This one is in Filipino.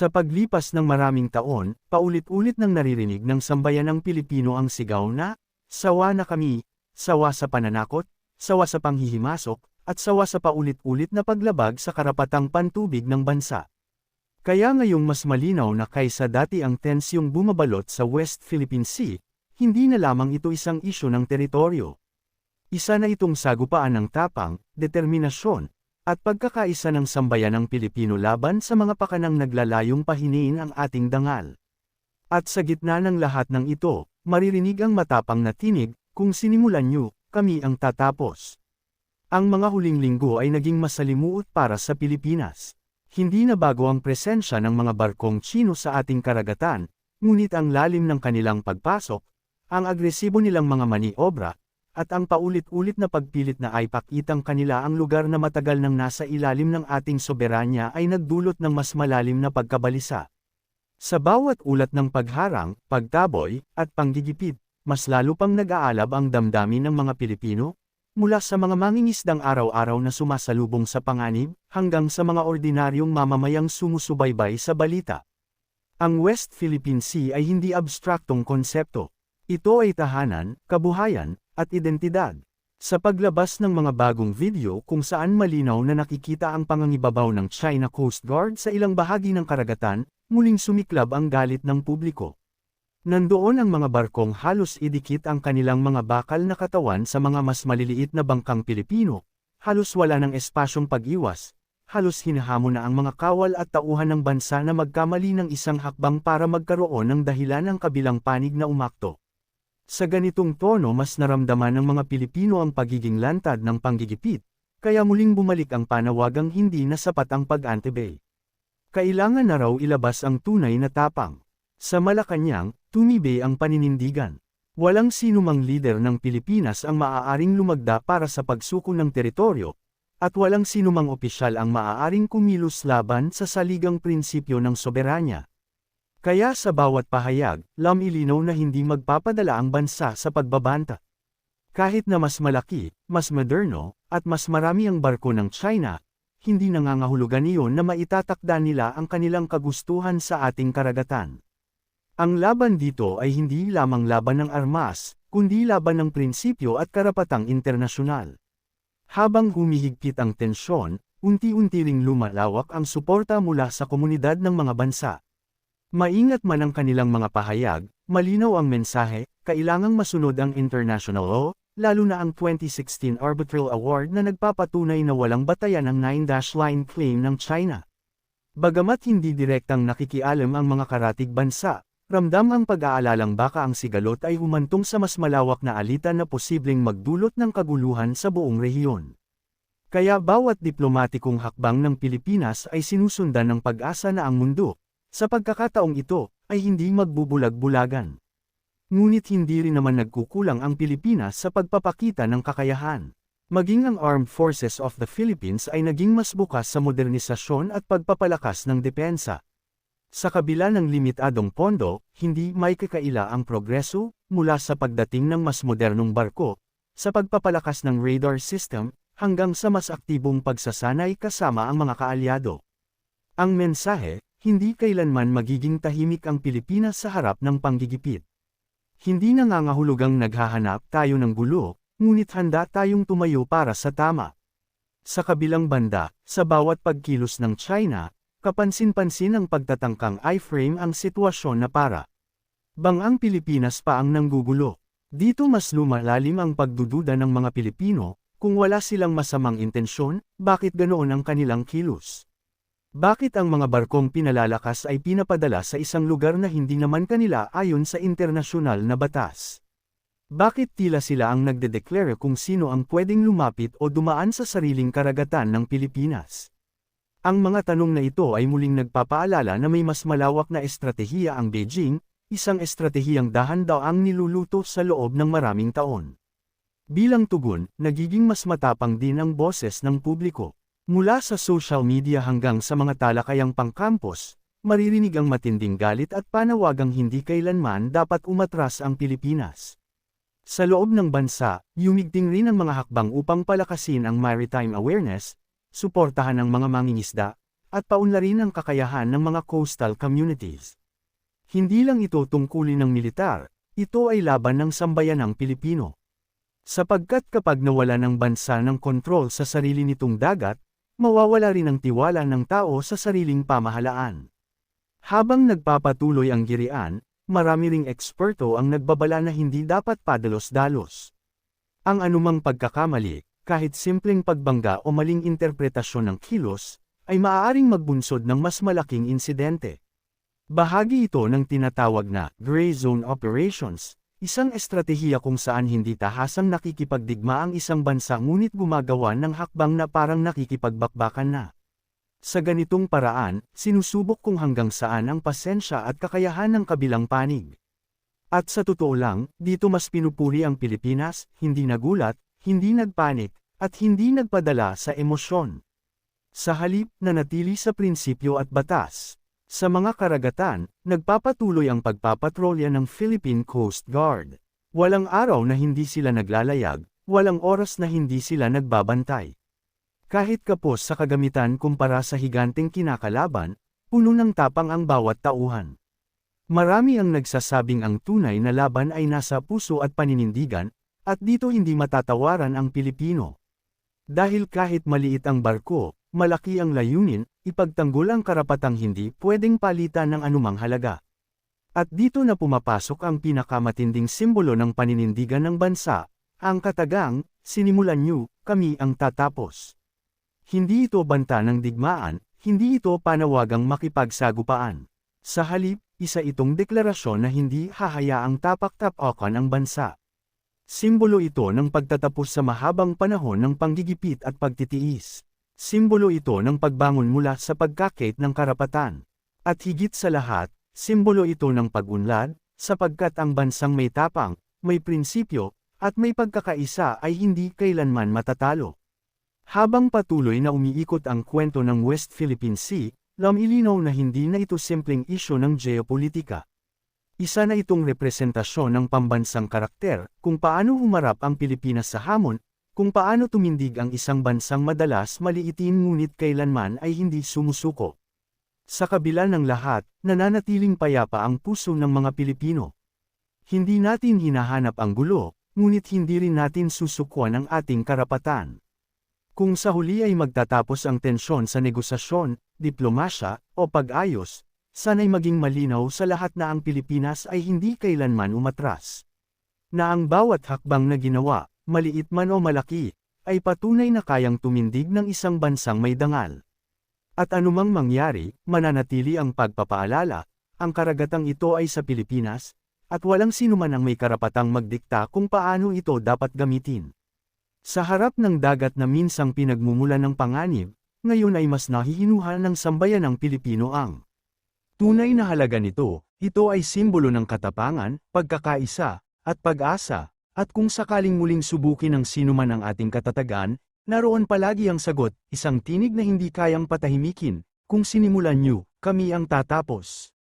Sa paglipas ng maraming taon, paulit-ulit nang naririnig ng sambayanang Pilipino ang sigaw na, Sawa na kami, sawa sa pananakot, sawa sa panghihimasok, at sawa sa paulit-ulit na paglabag sa karapatang pantubig ng bansa. Kaya ngayong mas malinaw na kaysa dati ang tensyong bumabalot sa West Philippine Sea, hindi na lamang ito isang isyo ng teritoryo. Isa na itong sagupaan ng tapang, determinasyon, at pagkakaisa ng sambayanang Pilipino laban sa mga pakanang naglalayong pahiniin ang ating dangal. At sa gitna ng lahat ng ito, maririnig ang matapang na tinig, kung sinimulan nyo, kami ang tatapos. Ang mga huling linggo ay naging masalimuot para sa Pilipinas. Hindi na bago ang presensya ng mga barkong Chino sa ating karagatan, ngunit ang lalim ng kanilang pagpasok, ang agresibo nilang mga maniobra, at ang paulit-ulit na pagpilit na ay pakitang kanila ang lugar na matagal nang nasa ilalim ng ating soberanya ay nagdulot ng mas malalim na pagkabalisa. Sa bawat ulat ng pagharang, pagtaboy, at panggigipit, mas lalo pang nag-aalab ang damdamin ng mga Pilipino, mula sa mga mangingisdang araw-araw na sumasalubong sa panganib, hanggang sa mga ordinaryong mamamayang sumusubaybay sa balita. Ang West Philippine Sea ay hindi abstraktong konsepto. Ito ay tahanan, kabuhayan, at identidad. Sa paglabas ng mga bagong video kung saan malinaw na nakikita ang pangangibabaw ng China Coast Guard sa ilang bahagi ng karagatan, muling sumiklab ang galit ng publiko. Nandoon ang mga barkong halos idikit ang kanilang mga bakal na katawan sa mga mas maliliit na bangkang Pilipino, halos wala ng espasyong pag-iwas, halos hinahamon na ang mga kawal at tauhan ng bansa na magkamali ng isang hakbang para magkaroon ng dahilan ng kabilang panig na umakto. Sa ganitong tono mas naramdaman ng mga Pilipino ang pagiging lantad ng panggigipit, kaya muling bumalik ang panawagang hindi na sapat ang pag-antibay. Kailangan na raw ilabas ang tunay na tapang. Sa Malacanang, tumibay ang paninindigan. Walang sinumang lider ng Pilipinas ang maaaring lumagda para sa pagsuko ng teritoryo, at walang sinumang opisyal ang maaaring kumilos laban sa saligang prinsipyo ng soberanya. Kaya sa bawat pahayag, lamilinaw na hindi magpapadala ang bansa sa pagbabanta. Kahit na mas malaki, mas moderno, at mas marami ang barko ng China, hindi nangangahulugan iyon na maitatakda nila ang kanilang kagustuhan sa ating karagatan. Ang laban dito ay hindi lamang laban ng armas, kundi laban ng prinsipyo at karapatang internasyonal. Habang humihigpit ang tensyon, unti-unti ring lumalawak ang suporta mula sa komunidad ng mga bansa. Maingat man ang kanilang mga pahayag, malinaw ang mensahe, kailangang masunod ang international law, lalo na ang 2016 Arbitral Award na nagpapatunay na walang batayan ang 9-dash line claim ng China. Bagamat hindi direktang nakikialam ang mga karatig bansa, ramdam ang pag-aalalang baka ang sigalot ay humantong sa mas malawak na alitan na posibleng magdulot ng kaguluhan sa buong rehiyon. Kaya bawat diplomatikong hakbang ng Pilipinas ay sinusundan ng pag-asa na ang mundo, sa pagkakataong ito, ay hindi magbubulag-bulagan. Ngunit hindi rin naman nagkukulang ang Pilipinas sa pagpapakita ng kakayahan. Maging ang Armed Forces of the Philippines ay naging mas bukas sa modernisasyon at pagpapalakas ng depensa. Sa kabila ng limitadong pondo, hindi may kakaila ang progreso, mula sa pagdating ng mas modernong barko, sa pagpapalakas ng radar system, hanggang sa mas aktibong pagsasanay kasama ang mga kaalyado. Ang mensahe, hindi kailanman magiging tahimik ang Pilipinas sa harap ng panggigipit. Hindi nangangahulugang naghahanap tayo ng gulo, ngunit handa tayong tumayo para sa tama. Sa kabilang banda, sa bawat pagkilos ng China, kapansin-pansin ang pagtatangkang i-frame ang sitwasyon na para. Bang ang Pilipinas pa ang nanggugulo. Dito mas lumalalim ang pagdududa ng mga Pilipino, kung wala silang masamang intensyon, bakit ganoon ang kanilang kilos? Bakit ang mga barkong pinalalakas ay pinapadala sa isang lugar na hindi naman kanila ayon sa internasyonal na batas? Bakit tila sila ang nagdedeklara kung sino ang pwedeng lumapit o dumaan sa sariling karagatan ng Pilipinas? Ang mga tanong na ito ay muling nagpapaalala na may mas malawak na estratehiya ang Beijing, isang estratehiyang dahan-daang niluluto sa loob ng maraming taon. Bilang tugon, nagiging mas matapang din ang boses ng publiko. Mula sa social media hanggang sa mga talakayang pangkampos, maririnig ang matinding galit at panawagang hindi kailanman dapat umatras ang Pilipinas. Sa loob ng bansa, yumigting rin ang mga hakbang upang palakasin ang maritime awareness, suportahan ang mga mangingisda, at paunlarin ang kakayahan ng mga coastal communities. Hindi lang ito tungkulin ng militar, ito ay laban ng sambayanang Pilipino. Sapagkat kapag nawala ng bansa ng kontrol sa sarili nitong dagat, mawawala rin ang tiwala ng tao sa sariling pamahalaan. Habang nagpapatuloy ang girian, marami ring eksperto ang nagbabala na hindi dapat padalos-dalos. Ang anumang pagkakamali, kahit simpleng pagbangga o maling interpretasyon ng kilos, ay maaaring magbunsod ng mas malaking insidente. Bahagi ito ng tinatawag na gray zone operations, isang estratehiya kung saan hindi tahasang nakikipagdigma ang isang bansa ngunit gumagawa ng hakbang na parang nakikipagbakbakan na. Sa ganitong paraan, sinusubok kung hanggang saan ang pasensya at kakayahan ng kabilang panig. At sa totoo lang, dito mas pinupuri ang Pilipinas, hindi nagulat, hindi nagpanik, at hindi nagpadala sa emosyon. Sa halip na natili sa prinsipyo at batas. Sa mga karagatan, nagpapatuloy ang pagpapatrolya ng Philippine Coast Guard. Walang araw na hindi sila naglalayag, walang oras na hindi sila nagbabantay. Kahit kapos sa kagamitan kumpara sa higanteng kinakalaban, puno ng tapang ang bawat tauhan. Marami ang nagsasabing ang tunay na laban ay nasa puso at paninindigan, at dito hindi matatawaran ang Pilipino. Dahil kahit maliit ang barko, malaki ang layunin, ipagtanggol ang karapatang hindi pwedeng palitan ng anumang halaga. At dito na pumapasok ang pinakamatinding simbolo ng paninindigan ng bansa, ang katagang, sinimulan niyo, kami ang tatapos. Hindi ito banta ng digmaan, hindi ito panawagang makipagsagupaan. Sa halip, isa itong deklarasyon na hindi hahayaang tapak-tapakan ang bansa. Simbolo ito ng pagtatapos sa mahabang panahon ng panggigipit at pagtitiis. Simbolo ito ng pagbangon mula sa pagkakait ng karapatan. At higit sa lahat, simbolo ito ng pag-unlad, sapagkat ang bansang may tapang, may prinsipyo, at may pagkakaisa ay hindi kailanman matatalo. Habang patuloy na umiikot ang kwento ng West Philippine Sea, lamilinaw na hindi na ito simpleng isyo ng geopolitika. Isa na itong representasyon ng pambansang karakter, kung paano humarap ang Pilipinas sa hamon, kung paano tumindig ang isang bansang madalas maliitin ngunit kailanman ay hindi sumusuko. Sa kabila ng lahat, nananatiling payapa ang puso ng mga Pilipino. Hindi natin hinahanap ang gulo, ngunit hindi rin natin susukwan ang ating karapatan. Kung sa huli ay magtatapos ang tensyon sa negosasyon, diplomasya, o pag-ayos, sana'y maging malinaw sa lahat na ang Pilipinas ay hindi kailanman umatras. Na ang bawat hakbang na ginawa, maliit man o malaki, ay patunay na kayang tumindig ng isang bansang may dangal. At anumang mangyari, mananatili ang pagpapaalala, ang karagatang ito ay sa Pilipinas, at walang sinuman ang may karapatang magdikta kung paano ito dapat gamitin. Sa harap ng dagat na minsang pinagmumulan ng panganib, ngayon ay mas nahihinuhan ng sambayan ng Pilipino ang tunay na halaga nito, ito ay simbolo ng katapangan, pagkakaisa, at pag-asa, at kung sakaling muling subukin ng sinuman ang ating katatagan, naroon palagi ang sagot, isang tinig na hindi kayang patahimikin, kung sinimulan niyo, kami ang tatapos.